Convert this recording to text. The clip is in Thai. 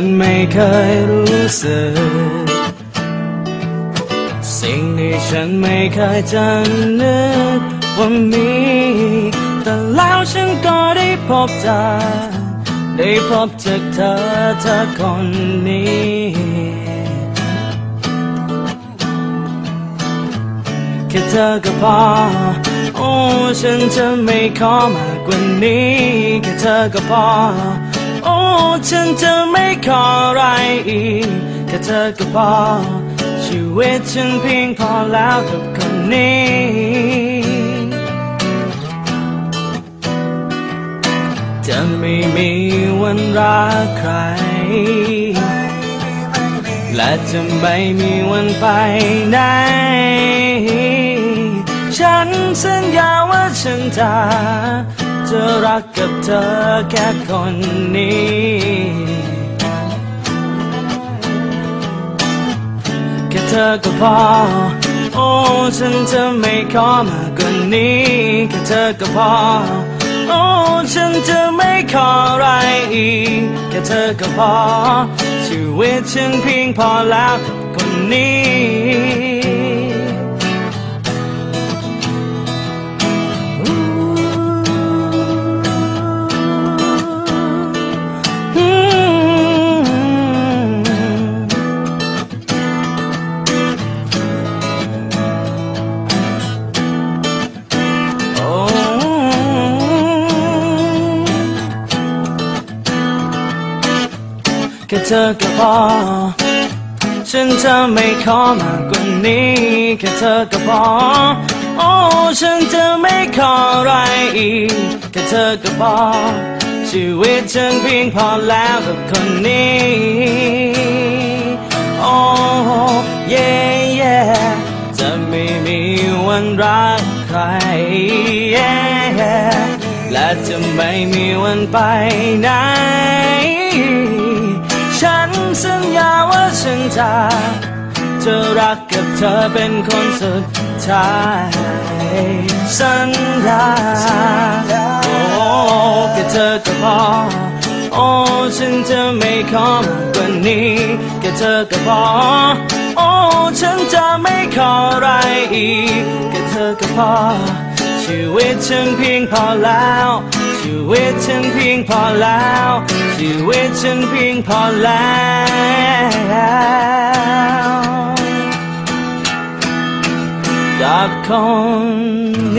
ฉันไม่เคยรู้สึก สิ่งที่ฉันไม่เคยจะนึกว่ามี แต่แล้วฉันก็ได้พบเธอได้พบจากเธอเธอคนนี้แค่เธอก็พอ โอ้ ฉันจะไม่ขอมากกว่านี้แค่เธอก็พอ ฉันจะไม่ขออะไรอีกแค่เธอก็พอ ชีวิตฉันเพียงพอแล้วกับคนนี้จะไม่มีวันรักใคร และจะไม่มีวันไปไหน ฉันสัญญาว่าฉันจะ จะรักกับเธอแค่คนนี้ แค่เธอก็พอ โอ้ฉันจะไม่ขอมากกว่านี้ แค่เธอก็พอ โอ้ฉันจะไม่ขออะไรอีก แค่เธอก็พอ ชีวิตฉันเพียงพอแล้วคนนี้ เธอก็พอ ฉันจะไม่ขอมากกว่านี้แค่เธอก็พอ โอ้ฉันจะไม่ขออะไรอีกแค่เธอก็พอ ชีวิตฉันเพียงพอแล้วกับคนนี้โอ้เย่เย่จะไม่มีวันรักใคร yeah และจะไม่มีวันไปไหน สัญญาว่าฉันจะจะรักกับเธอเป็นคนสุดท้ายสัญญาโอ้แค่เธอก็พอโอ้ฉันจะไม่ขอมากกว่านี้แค่เธอก็พอโอ้ฉันจะไม่ขออะไรอีกแค่เธอก็พอชีวิตฉันเพียงพอแล้ว ชีวิตฉันเพียงพอแล้ว ชีวิตฉันเพียงพอแล้วกับคน